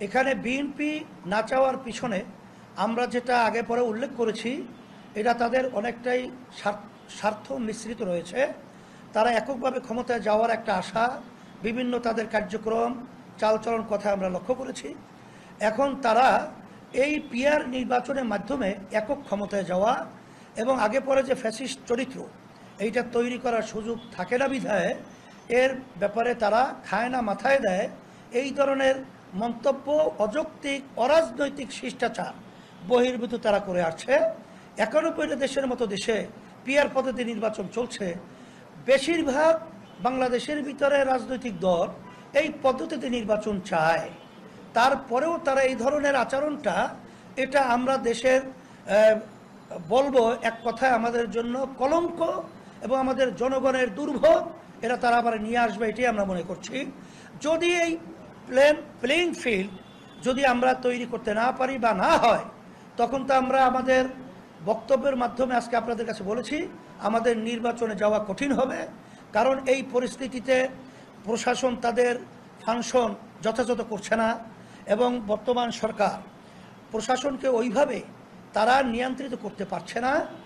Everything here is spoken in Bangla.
এখানে বিএনপি না চাওয়ার পিছনে আমরা যেটা আগে পরে উল্লেখ করেছি, এটা তাদের অনেকটাই স্বার্থ- মিশ্রিত রয়েছে। তারা এককভাবে ক্ষমতায় যাওয়ার একটা আশা, বিভিন্ন তাদের কার্যক্রম, চালচলন কথা আমরা লক্ষ্য করেছি। এখন তারা এই পিয়ার নির্বাচনের মাধ্যমে একক ক্ষমতায় যাওয়া এবং আগে পরে যে ফ্যাসিস্ট চরিত্র, এইটা তৈরি করার সুযোগ থাকে না বিধায়, এর ব্যাপারে তারা খায় না মাথায় দেয়। এই ধরনের মন্তব্য, অযৌক্তিক, অরাজনৈতিক শিষ্টাচার বহির্ভূত তারা করে আসছে। একানব্বইটা দেশের মতো দেশে পিয়ার পদ্ধতি নির্বাচন চলছে। বেশিরভাগ বাংলাদেশের ভিতরে রাজনৈতিক দল এই পদ্ধতিতে নির্বাচন চায়। তারপরেও তারা এই ধরনের আচরণটা, এটা আমরা দেশের বলব এক কথায় আমাদের জন্য কলঙ্ক এবং আমাদের জনগণের দুর্ভোগ, এটা তারা আবার নিয়ে আসবে, এটাই আমরা মনে করছি। যদি এই প্লেন প্লেইং ফিল্ড যদি আমরা তৈরি করতে না পারি বা না হয়, তখন তো আমরা আমাদের বক্তব্যের মাধ্যমে আজকে আপনাদের কাছে বলেছি, আমাদের নির্বাচনে যাওয়া কঠিন হবে। কারণ এই পরিস্থিতিতে প্রশাসন তাদের ফাংশন যথাযথ করছে না এবং বর্তমান সরকার প্রশাসনকে ওইভাবে তারা নিয়ন্ত্রিত করতে পারছে না।